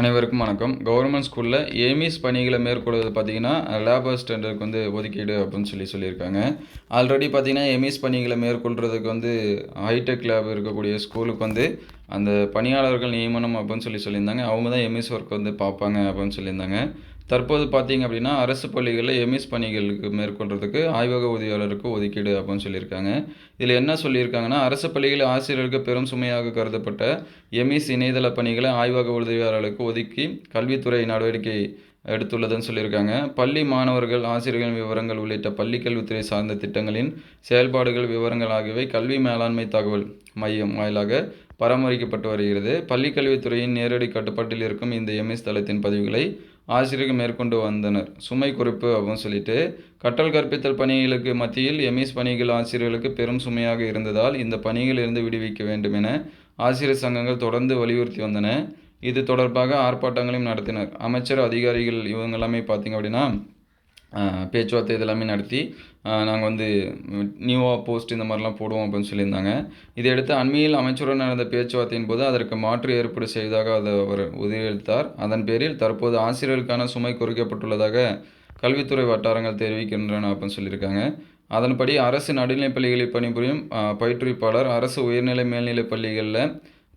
அனைவருக்கும் வணக்கம். கவர்மெண்ட் ஸ்கூலில் ஏமிஸ் பணிகளை மேற்கொள்வது பார்த்தீங்கன்னா லேப் அசிஸ்டண்ட்டுக்கு வந்து ஒதுக்கீடு அப்படின்னு சொல்லி சொல்லியிருக்காங்க. ஆல்ரெடி பார்த்தீங்கன்னா எமிஸ் பணிகளை மேற்கொள்கிறதுக்கு வந்து ஹைடெக் லேப் இருக்கக்கூடிய ஸ்கூலுக்கு வந்து அந்த பணியாளர்கள் நியமனம் அப்படின்னு சொல்லி சொல்லியிருந்தாங்க. அவங்க தான் எம்எஸ் ஒர்க் வந்து பார்ப்பாங்க அப்படின்னு சொல்லியிருந்தாங்க. தற்போது பார்த்தீங்க அப்படின்னா அரசு பள்ளிகளில் எம்எஸ் பணிகளுக்கு மேற்கொள்கிறதுக்கு ஆய்வக உதவியாளருக்கு ஒதுக்கீடு அப்படின்னு சொல்லியிருக்காங்க. இதில் என்ன சொல்லியிருக்காங்கன்னா அரசு பள்ளிகளில் ஆசிரியர்களுக்கு பெரும் சுமையாக கருதப்பட்ட எம்இஸ் இணையதள பணிகளை ஆய்வக உதவியாளர்களுக்கு ஒதுக்கி கல்வித்துறை நடவடிக்கை எடுத்துள்ளதுன்னு சொல்லியிருக்காங்க. பள்ளி மாணவர்கள் ஆசிரியர்களின் விவரங்கள் உள்ளிட்ட பள்ளி கல்வித்துறை சார்ந்த திட்டங்களின் செயல்பாடுகள் விவரங்கள் ஆகியவை கல்வி மேலாண்மை தகவல் மையம் வாயிலாக பராமரிக்கப்பட்டு வருகிறது. பள்ளிக்கல்வித்துறையின் நேரடி கட்டுப்பாட்டில் இருக்கும் இந்த எம்எஸ் தளத்தின் பதிவுகளை ஆசிரியர்கள் மேற்கொண்டு வந்தனர். சுமை குறிப்பு அப்படின்னு சொல்லிட்டு கற்றல் கற்பித்தல் பணிகளுக்கு மத்தியில் எம்இஸ் பணிகள் ஆசிரியர்களுக்கு பெரும் சுமையாக இருந்ததால் இந்த பணிகளிலிருந்து விடுவிக்க வேண்டும் என ஆசிரியர் சங்கங்கள் தொடர்ந்து வலியுறுத்தி வந்தன. இது தொடர்பாக ஆர்ப்பாட்டங்களையும் நடத்தினர். அமைச்சர் அதிகாரிகள் இவங்க எல்லாமே பார்த்திங்க அப்படின்னா பேச்சுவார்த்தை இதெல்லாமே நடத்தி நாங்கள் வந்து நியூவாக போஸ்ட் இந்த மாதிரிலாம் போடுவோம் அப்படின்னு சொல்லியிருந்தாங்க. இதையடுத்து அண்மையில் அமைச்சருடன் நடந்த பேச்சுவார்த்தையின் போது அதற்கு மாற்று ஏற்பாடு செய்வதாக அதை அவர் உதவியளித்தார் அதன் பேரில் தற்போது ஆசிரியர்களுக்கான சுமை குறைக்கப்பட்டுள்ளதாக கல்வித்துறை வட்டாரங்கள் தெரிவிக்கின்றன அப்படின்னு சொல்லியிருக்காங்க. அதன்படி அரசு நடுநிலைப் பள்ளிகளில் பணிபுரியும் பயிற்றுவிப்பாளர் அரசு உயர்நிலை மேல்நிலைப் பள்ளிகளில்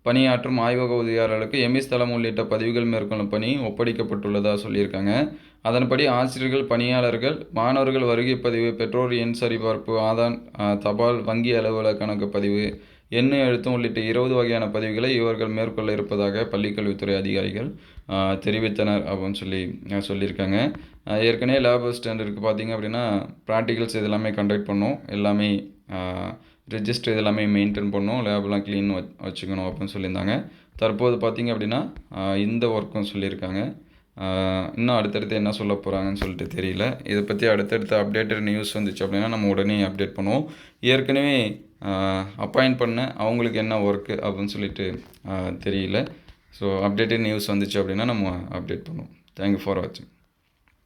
பணியாற்றும் ஆய்வக உதவியாளர்களுக்கு எமிஸ் தளம் உள்ளிட்ட பதிவுகள் மேற்கொள்ளும் பணி ஒப்படைக்கப்பட்டுள்ளதாக சொல்லியிருக்காங்க. அதன்படி ஆசிரியர்கள் பணியாளர்கள் மாணவர்கள் வருகை பதிவு பெற்றோர் எண் சரிபார்ப்பு ஆதான் தபால் வங்கி அலுவலக கணக்கு பதிவு எண்ணு எழுத்தும் உள்ளிட்ட இருபது வகையான பதிவுகளை இவர்கள் மேற்கொள்ள இருப்பதாக பள்ளிக்கல்வித்துறை அதிகாரிகள் தெரிவித்தனர் அப்படின்னு சொல்லி சொல்லியிருக்காங்க. ஏற்கனவே லேப் ஸ்டாண்டர்டுக்கு பார்த்தீங்க அப்படின்னா ப்ராக்டிகல்ஸ் இதெல்லாமே கண்டக்ட் பண்ணோம். எல்லாமே ரெஜிஸ்டர் இதெல்லாமே மெயின்டைன் பண்ணணும் லேப்லாம் க்ளீன் வச்சுக்கணும் அப்படின்னு சொல்லியிருந்தாங்க. தற்போது பார்த்திங்க அப்படின்னா இந்த ஒர்க்கும் சொல்லியிருக்காங்க. இன்னும் அடுத்தடுத்து என்ன சொல்ல போகிறாங்கன்னு சொல்லிட்டு தெரியல. இதை பற்றி அடுத்தடுத்த அப்டேட்டட் நியூஸ் வந்துச்சு அப்படின்னா நம்ம உடனே அப்டேட் பண்ணுவோம். ஏற்கனவே அப்பாயிண்ட் பண்ண அவங்களுக்கு என்ன ஒர்க்கு அப்படின்னு சொல்லிட்டு தெரியல. ஸோ அப்டேட்டட் நியூஸ் வந்துச்சு அப்படின்னா நம்ம அப்டேட் பண்ணுவோம். தேங்க்யூ ஃபார் வாட்சிங்